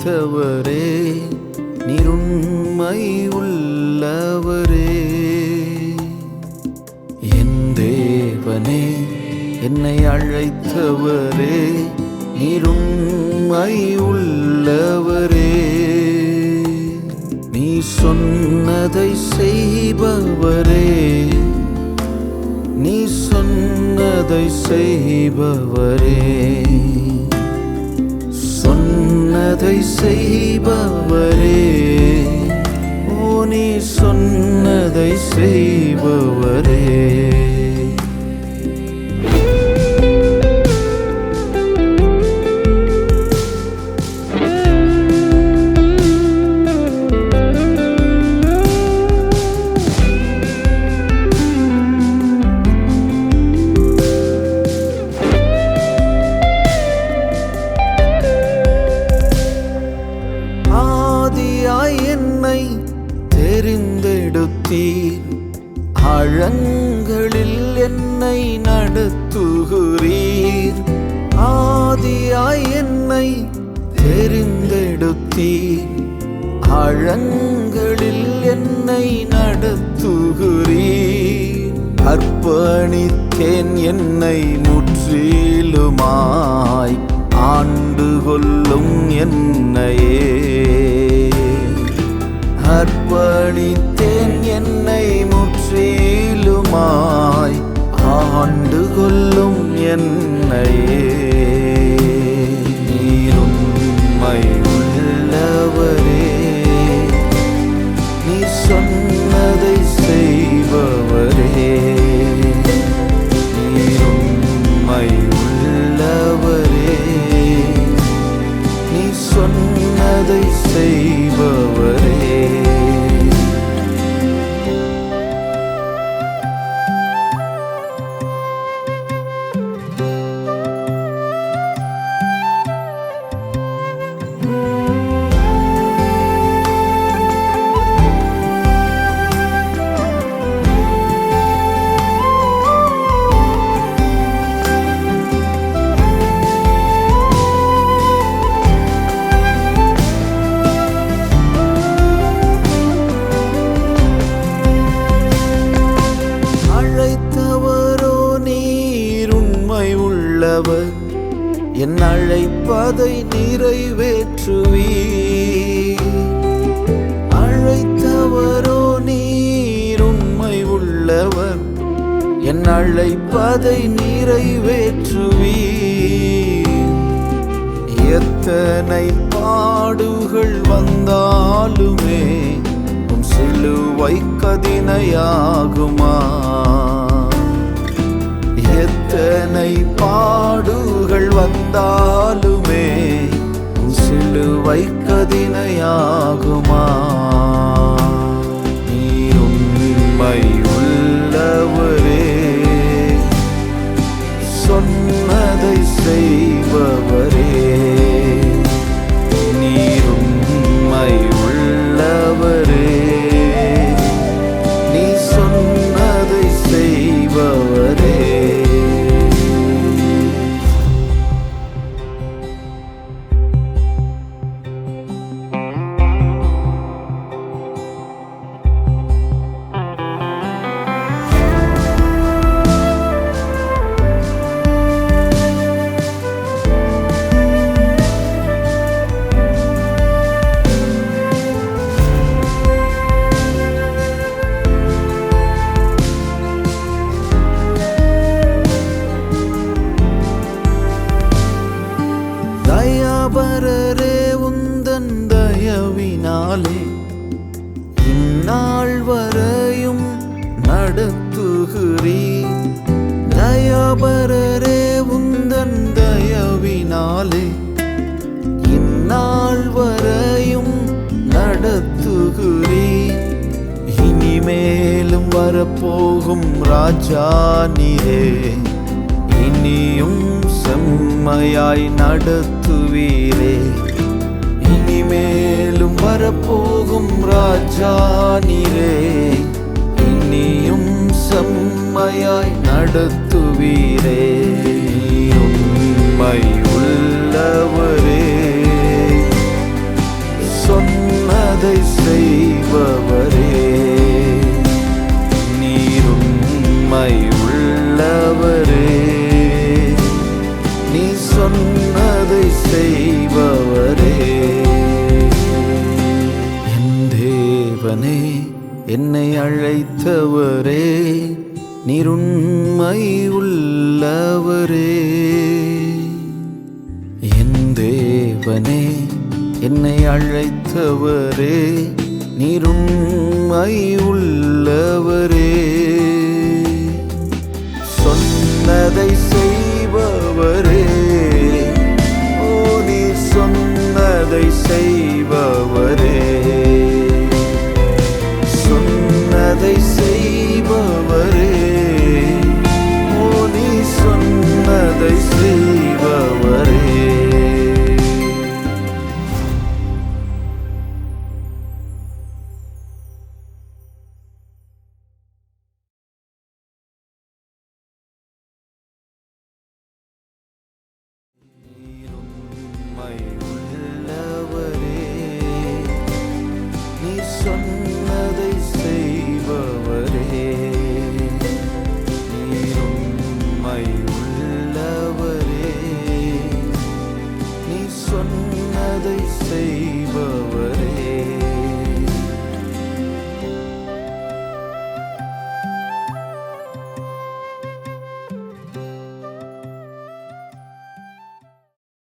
வைத்தவரே நிருண்மை உள்ளவரே. என் தேவனே என்னை அழைத்தவரே நிருண்மை உள்ளவரே. நீ சொன்னதை செய்பவரே. நீ சொன்னதை செய்பவரே. செய்பவரே ஓ நீ சொன்னதை செய்பவரே. என்னை தெரிந்தெடுத்தீர் ஆழங்களில் என்னை நடத்துகிறீர். அர்ப்பணித்தேன் என்னை முற்றிலுமாய். ஆண்டு கொள்ளும் என்னையே. அர்ப்பணித்தேன் என்னை முற்றிலுமாய். ஆண்டு கொள்ளும் என்னையே. சொன்னதை என் அழைப்பதை நிறைவேற்றுவீ அழைத்தவரோ நீர் உண்மை உள்ளவர். என் அழைப்பதை நிறைவேற்றுவீ எத்தனை பாடுகள் வந்தாலுமே உன் சிலுவை கதினையாகுமா? எத்தனை பாடுகள் வந்தாலுமே சிலுவை கதினையாகுமா நீ உண்மை உள்ளவரே சொன்னதை செய்பவரே. நீருண்மை உள்ளவரே நீ சொன்னதை நாளே இந்நாள் வரையும் நடத்துகிறீர் தயாபரரே உந்தன் தயவினாலே இந்நாள் வரையும் நடத்துகிறீர் இனிமேலும் வரப்போகும் ராஜா நீரே. இனியும் செம்மையாய் நடத்துவீரே. வரப்போகும் ராஜா நீரே இனியும் செம்மையாய் நடத்துவீரே. படைத்தவரே நிருண்மை உள்ளவரே. என் தேவனே என்னை அழைத்தவரே நிருண்மை உள்ளவரே. சொன்னதை செய்பவரே ஓ நீர் சொன்னதை செய் அதை செய்பவரே. ஓ நீ சொன்னதை neighbor.